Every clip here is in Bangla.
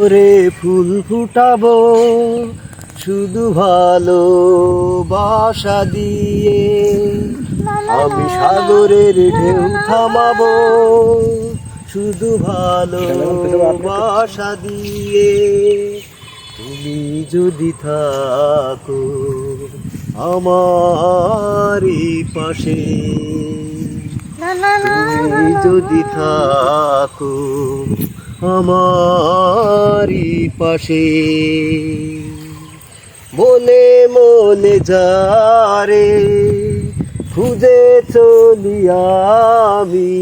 করে ফুল ফুটাবো, শুধু ভালো বাসা দিয়ে। আমি সাগরের ঢেউ থামাবো, শুধু ভালো বাসা দিয়ে। তুমি যদি থাকো আমারই পাশে, তুমি যদি থাকো আমারই পাশে। মনে মনে যারে খুঁজে চলি আমি।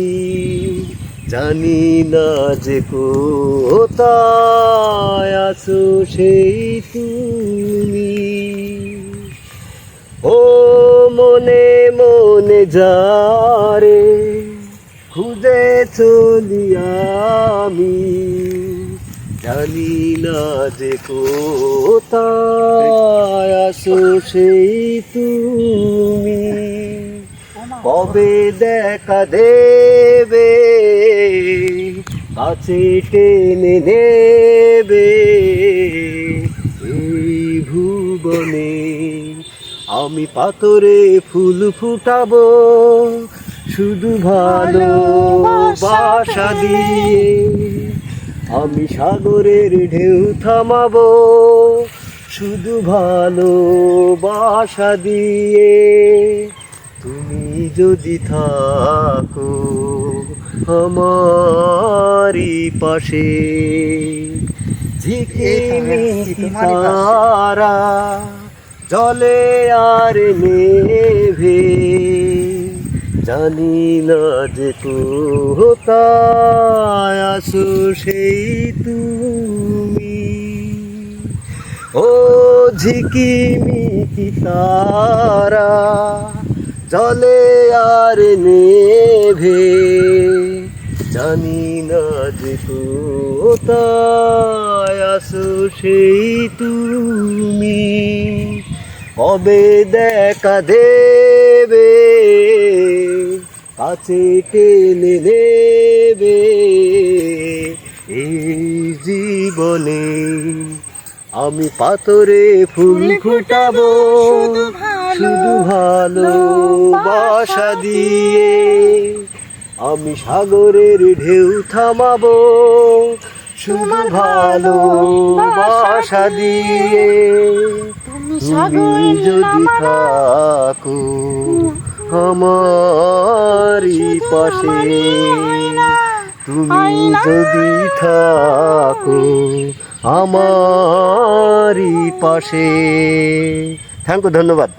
জানি না যে কোথায় আছো সেই তুমি। ও মনে মনে খুঁজে চলি আমি। জানি না যে কোথায় আসো সেই তুমি। কবে দেখা দেবে? কাছে টেনে নেবে। এই ভুবনে আমি পাথরে ফুল ফুটাবো। শুধু ভালো বাসা দিয়ে। আমি সাগরের ঢেউ থামাবো। শুধু ভালো বাসা দিয়ে তুমি যদি থাকো আমারই পাশে। ঝিকিমিকি তারা জলে আর নেভে। জানি না যে কোথায় আসো সেই তুমি। ও ঝিকিমিকি তারা, জলে আর নেভে। জানি না যে কোথায় আসো সেই তুমি। কবে দেখা দেবে? কাছে টেনে নেবে এই জীবনে। আমি পাথরে ফুল ফুটাবো শুধু ভালো বাসা দিয়ে। আমি সাগরের ঢেউ থামাবো শুধু ভালো বাসা দিয়ে। তুমি যদি থাকো আমারই পাশে তুমি যদি থাকো আমারি পাশে। থ্যাংক ইউ ধন্যবাদ।